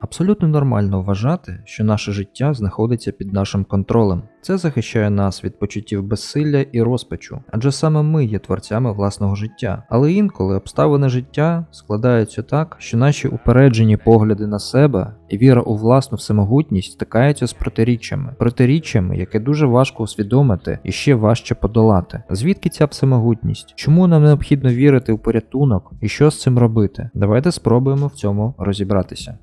Абсолютно нормально вважати, що наше життя знаходиться під нашим контролем. Це захищає нас від почуттів безсилля і розпачу, адже саме ми є творцями власного життя. Але інколи обставини життя складаються так, що наші упереджені погляди на себе і віра у власну всемогутність стикаються з протиріччями, протиріччями, яке дуже важко усвідомити і ще важче подолати. Звідки ця всемогутність? Чому нам необхідно вірити у порятунок і що з цим робити? Давайте спробуємо в цьому розібратися.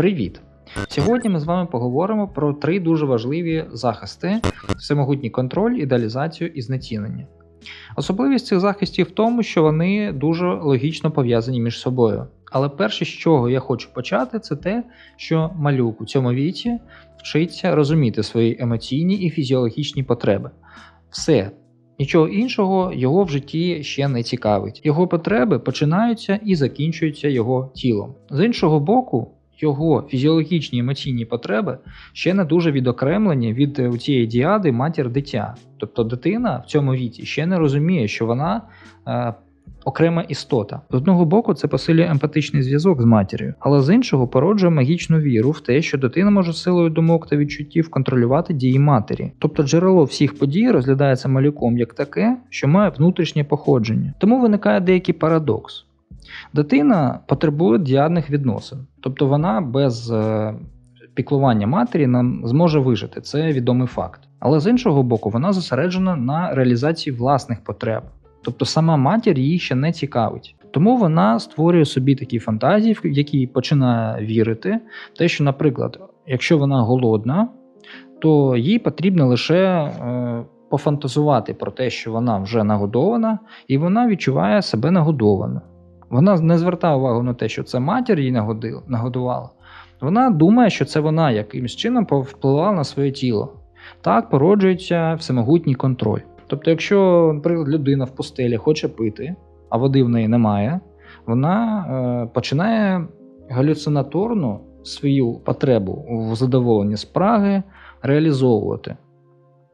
Привіт! Сьогодні ми з вами поговоримо про три дуже важливі захисти: всемогутній контроль, ідеалізацію і знецінення. Особливість цих захистів в тому, що вони дуже логічно пов'язані між собою. Але перше, з чого я хочу почати, це те, що малюк у цьому віці вчиться розуміти свої емоційні і фізіологічні потреби. Все. Нічого іншого його в житті ще не цікавить. Його потреби починаються і закінчуються його тілом. З іншого боку, його фізіологічні емоційні потреби ще не дуже відокремлені від е, цієї діади матір-дитя. Тобто дитина в цьому віці ще не розуміє, що вона е, окрема істота. З одного боку, це посилює емпатичний зв'язок з матір'ю, але з іншого породжує магічну віру в те, що дитина може силою думок та відчуттів контролювати дії матері. Тобто джерело всіх подій розглядається малюком як таке, що має внутрішнє походження. Тому виникає деякий парадокс. Дитина потребує діадних відносин, тобто вона без е, піклування матері нам зможе вижити. Це відомий факт. Але з іншого боку, вона зосереджена на реалізації власних потреб. Тобто сама матір її ще не цікавить. Тому вона створює собі такі фантазії, в які починає вірити, те, що, наприклад, якщо вона голодна, то їй потрібно лише е, пофантазувати про те, що вона вже нагодована, і вона відчуває себе нагодованою. Вона не звертає увагу на те, що це матір її нагодувала. Вона думає, що це вона якимось чином повпливала на своє тіло. Так породжується всемогутній контроль. Тобто, якщо, наприклад, людина в постелі хоче пити, а води в неї немає, вона е, починає галюцинаторно свою потребу в задоволенні спраги реалізовувати.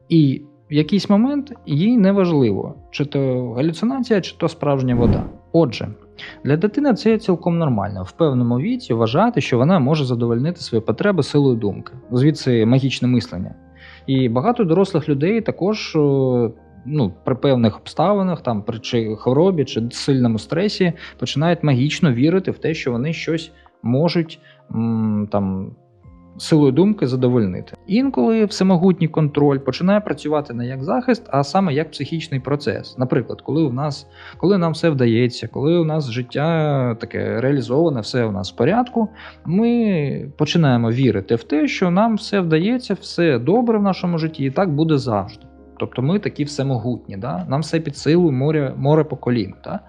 І в якийсь момент їй не важливо, чи то галюцинація, чи то справжня вода. Отже, для дитини це цілком нормально в певному віці вважати, що вона може задовольнити свої потреби силою думки, звідси магічне мислення. І багато дорослих людей також ну, при певних обставинах, там, при чи хворобі чи сильному стресі, починають магічно вірити в те, що вони щось можуть там. Силою думки задовольнити. Інколи всемогутній контроль починає працювати не як захист, а саме як психічний процес. Наприклад, коли у нас, коли нам все вдається, коли у нас життя таке реалізоване, все у нас в порядку, ми починаємо вірити в те, що нам все вдається, все добре в нашому житті, і так буде завжди. Тобто ми такі всемогутні, да? нам все під силу, море, море по коліну. Да?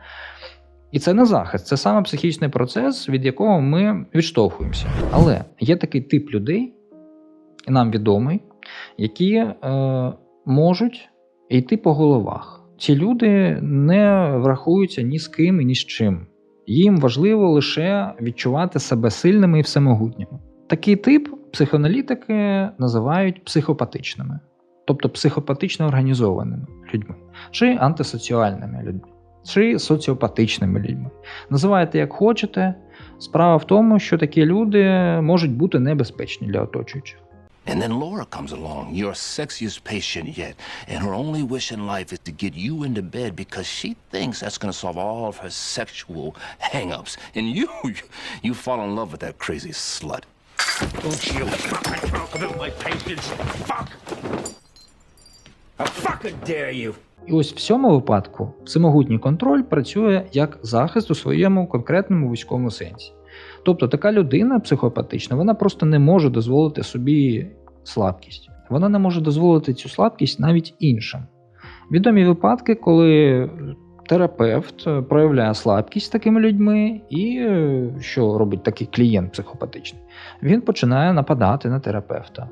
І це не захист, це саме психічний процес, від якого ми відштовхуємося. Але є такий тип людей, і нам відомий, які е, можуть йти по головах. Ці люди не врахуються ні з ким і ні з чим. Їм важливо лише відчувати себе сильними і всемогутніми. Такий тип психоаналітики називають психопатичними, тобто психопатично організованими людьми чи антисоціальними людьми чи соціопатичними людьми. Називайте як хочете. Справа в тому, що такі люди можуть бути небезпечні для оточуючих. And then Laura comes along, your sexiest patient yet, and her only wish in life is to get you into bed because she thinks that's going to solve all of her sexual hang-ups. And you, you fall in love with that crazy slut. Don't you my patience. Fuck! І ось в цьому випадку всемогутній контроль працює як захист у своєму конкретному військовому сенсі. Тобто така людина психопатична, вона просто не може дозволити собі слабкість. Вона не може дозволити цю слабкість навіть іншим. Відомі випадки, коли терапевт проявляє слабкість такими людьми, і е, що робить такий клієнт психопатичний? Він починає нападати на терапевта.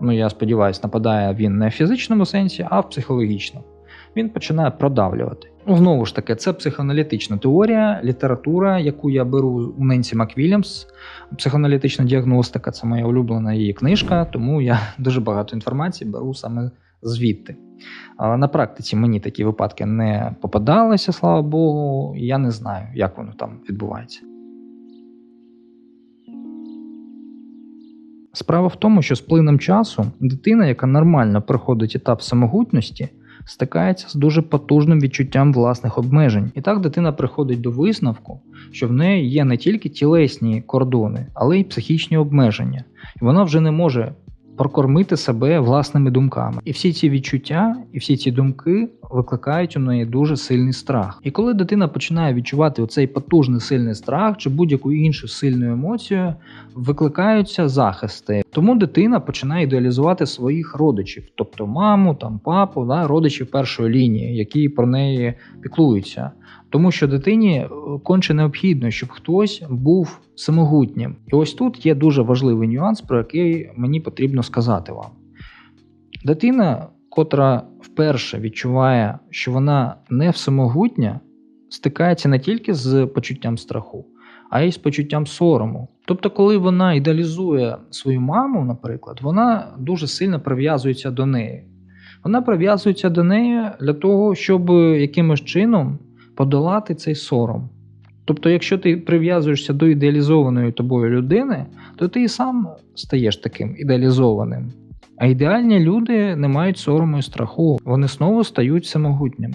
Ну, я сподіваюся, нападає він не в фізичному сенсі, а в психологічному він починає продавлювати. Ну, знову ж таки, це психоаналітична теорія, література, яку я беру у Ненсі Маквільямс. Психоаналітична діагностика це моя улюблена її книжка, тому я дуже багато інформації беру саме звідти. На практиці мені такі випадки не попадалися, слава Богу, я не знаю, як воно там відбувається. Справа в тому, що з плином часу дитина, яка нормально проходить етап самогутності, стикається з дуже потужним відчуттям власних обмежень. І так дитина приходить до висновку, що в неї є не тільки тілесні кордони, але й психічні обмеження. І вона вже не може прокормити себе власними думками. І всі ці відчуття, і всі ці думки викликають у неї дуже сильний страх. І коли дитина починає відчувати оцей потужний сильний страх чи будь-яку іншу сильну емоцію, викликаються захисти. Тому дитина починає ідеалізувати своїх родичів, тобто маму, там папу, да, родичів першої лінії, які про неї піклуються. Тому що дитині е, конче необхідно, щоб хтось був самогутнім. І ось тут є дуже важливий нюанс, про який мені потрібно сказати вам. Дитина, котра вперше відчуває, що вона не всемогутня, стикається не тільки з почуттям страху, а й з почуттям сорому. Тобто, коли вона ідеалізує свою маму, наприклад, вона дуже сильно прив'язується до неї. Вона прив'язується до неї для того, щоб якимось чином подолати цей сором. Тобто, якщо ти прив'язуєшся до ідеалізованої тобою людини, то ти і сам стаєш таким ідеалізованим. А ідеальні люди не мають сорому і страху, вони знову стають самогутніми.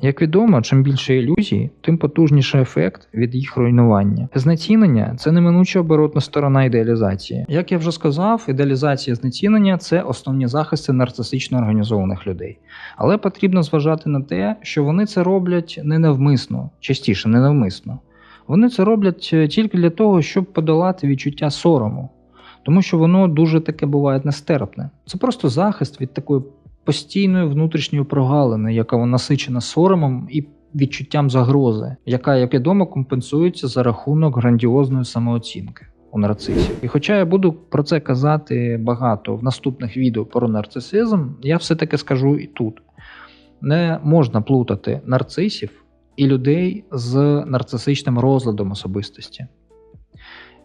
Як відомо, чим більше ілюзій, тим потужніший ефект від їх руйнування. Знецінення це неминуча оборотна сторона ідеалізації. Як я вже сказав, ідеалізація знецінення це основні захисти нарцисично організованих людей. Але потрібно зважати на те, що вони це роблять не навмисно, частіше не навмисно. Вони це роблять е, тільки для того, щоб подолати відчуття сорому, тому що воно дуже таке буває нестерпне. Це просто захист від такої постійної внутрішньої прогалини, яка насичена соромом і відчуттям загрози, яка, як відомо, компенсується за рахунок грандіозної самооцінки у нарцисів. І хоча я буду про це казати багато в наступних відео про нарцисизм, я все-таки скажу і тут: не можна плутати нарцисів і людей з нарцисичним розладом особистості.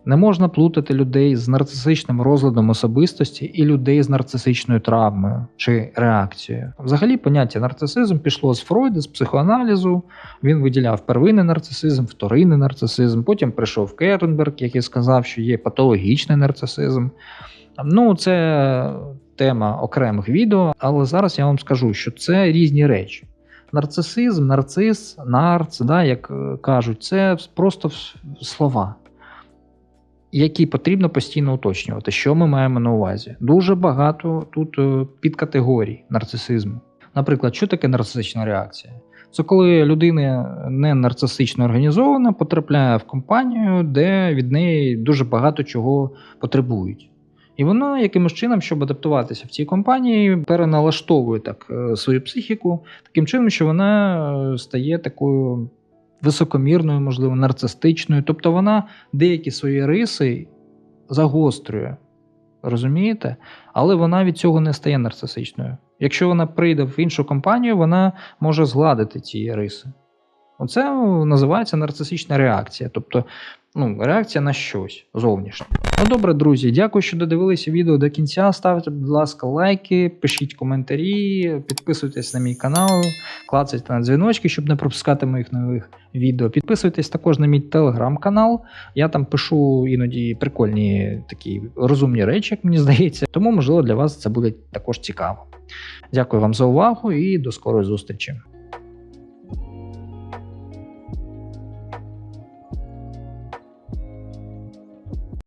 Не можна плутати людей з нарцисичним розладом особистості і людей з нарцисичною травмою чи реакцією. Взагалі, поняття нарцисизм пішло з Фройда, з психоаналізу. Він виділяв первинний нарцисизм, вторинний нарцисизм. Потім прийшов Керенберг, який сказав, що є патологічний нарцисизм. Ну, це тема окремих відео, але зараз я вам скажу, що це різні речі. Нарцисизм, нарцис, нарц, да, як е, кажуть, це просто слова які потрібно постійно уточнювати, що ми маємо на увазі. Дуже багато тут е, підкатегорій нарцисизму. Наприклад, що таке нарцисична реакція? Це коли людина не нарцисично організована, потрапляє в компанію, де від неї дуже багато чого потребують. І вона якимось чином, щоб адаптуватися в цій компанії, переналаштовує так е, свою психіку, таким чином, що вона е, стає такою високомірною, можливо, нарцистичною. Тобто вона деякі свої риси загострює. Розумієте? Але вона від цього не стає нарцисичною. Якщо вона прийде в іншу компанію, вона може згладити ці риси. Оце називається нарцисична реакція, тобто ну, реакція на щось зовнішнє. Ну добре, друзі, дякую, що додивилися відео до кінця. Ставте, будь ласка, лайки, пишіть коментарі, підписуйтесь на мій канал, клацайте на дзвіночки, щоб не пропускати моїх нових відео. Підписуйтесь також на мій телеграм-канал. Я там пишу іноді прикольні такі розумні речі, як мені здається. Тому, можливо, для вас це буде також цікаво. Дякую вам за увагу і до скорої зустрічі.